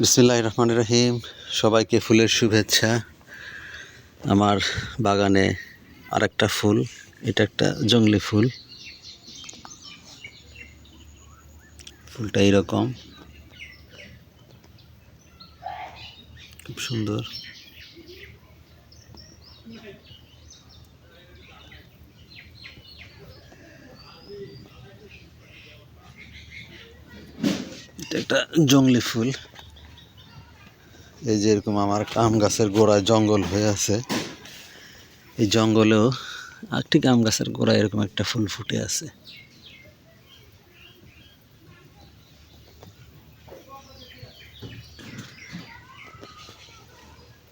বিসমিল্লাহ রহমান রহিম। সবাইকে ফুলের শুভেচ্ছা। আমার বাগানে আরেকটা ফুল, এটা একটা জংলি ফুল। ফুলটা এইরকম খুব সুন্দর। এটা একটা জংলি ফুল। এই যে এরকম আমার আম গাছের গোড়ায় জঙ্গল হয়ে আছে। এই জঙ্গলেও একটি আম গাছের গোড়ায় এরকম একটা ফুল ফুটে আছে।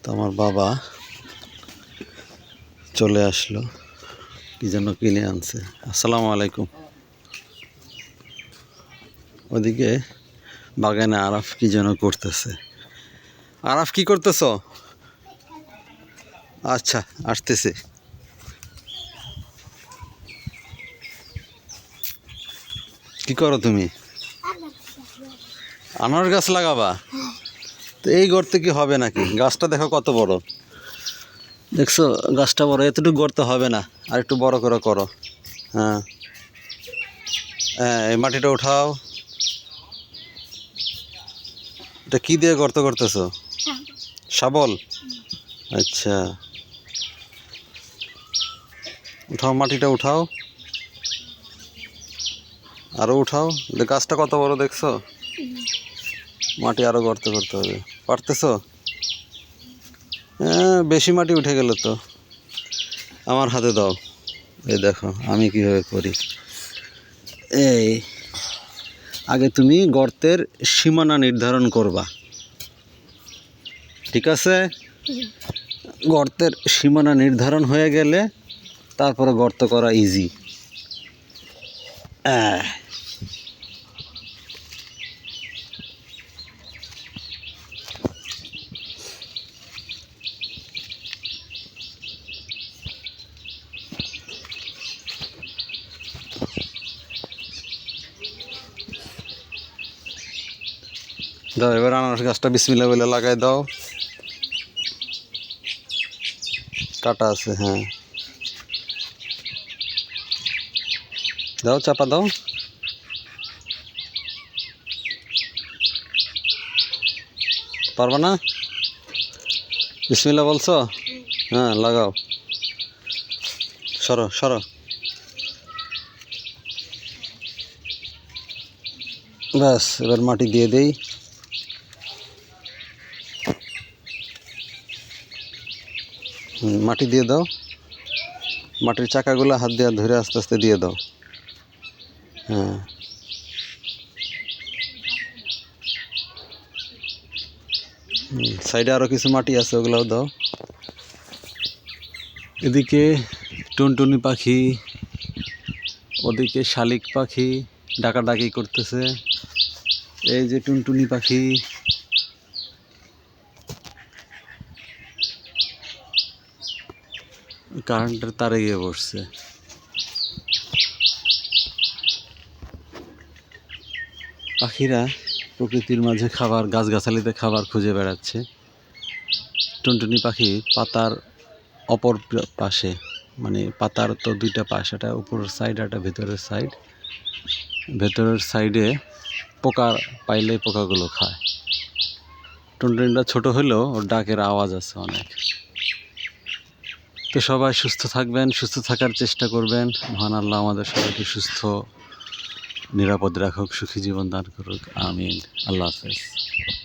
তো আমার বাবা চলে আসলো, কি যেন কিনে আনছে। আসসালামু আলাইকুম। ওদিকে বাগানে আরাফ কি যেন করতেছে। আরাফ, কি করতেছ? আচ্ছা আসতেছে। কি করো তুমি? আনার গাছ লাগাবা? তো এই গর্তে কি হবে নাকি? গাছটা দেখো কত বড়। দেখছ, গাছটা বড়, এতটুকু গর্তে হবে না। আর একটু বড় করে করো। হ্যাঁ। হ্যাঁ এই মাটিটা উঠাও। এটা কী দিয়ে গর্ত করতেছো? শাবল? আচ্ছা। উঠাও মাটিটা, উঠাও। আরও উঠাও। গাছটা কত বড় দেখছ? মাটি আরও গর্ত করতে হবে। পারতেছো? হ্যাঁ বেশি মাটি উঠে গেল তো। আমার হাতে দাও। এই দেখো, আমি কীভাবে করি। এই, আগে তুমি গর্তের সীমানা নির্ধারণ করবা। ঠিক আছে? গর্তের সীমানা নির্ধারণ হয়ে গেলে তারপরে গর্ত করা ইজি দাও এবার আনারস গাছটা বিসমিল্লা বলে লাগাই দাও। কাটা আছে হ্যাঁ। দাও, চাপা দাও। পারবা না? বিসমিল্লা বলছো? হ্যাঁ লাগাও। সরো সরো। ব্যাস, এবার মাটি দিয়ে দেই। মাটি দিয়ে দাও। মাটির চাকাগুলো হাত দিয়ে ধরে আস্তে আস্তে দিয়ে দাও। হ্যাঁ। সাইডে আরও কিছু মাটি আছে, ওগুলোও দাও। এদিকে টুনটুনি পাখি, ওদিকে শালিক পাখি ডাকাডাকি করতেছে। এই যে টুনটুনি পাখি। কারেন্টের তারে গিয়ে বসছে। পাখিরা প্রকৃতির মাঝে খাবার, গাছগাছালিতে খাবার খুঁজে বেড়াচ্ছে। টুনটুনি পাখি পাতার অপর পাশে মানে পাতার তো দুইটা পাশ, একটা উপরের সাইড একটা ভেতরের সাইড ভেতরের সাইডে পোকা পাইলে পোকাগুলো খায়। টুনটুনিটা ছোট হলেও ওর ডাকের আওয়াজ আছে অনেক। তো সবাই সুস্থ থাকবেন, সুস্থ থাকার চেষ্টা করবেন। মহান আল্লাহ আমাদের সবাইকে সুস্থ, নিরাপদ রাখুক, সুখী জীবন দান করুক। আমিন। আল্লাহ হাফেজ।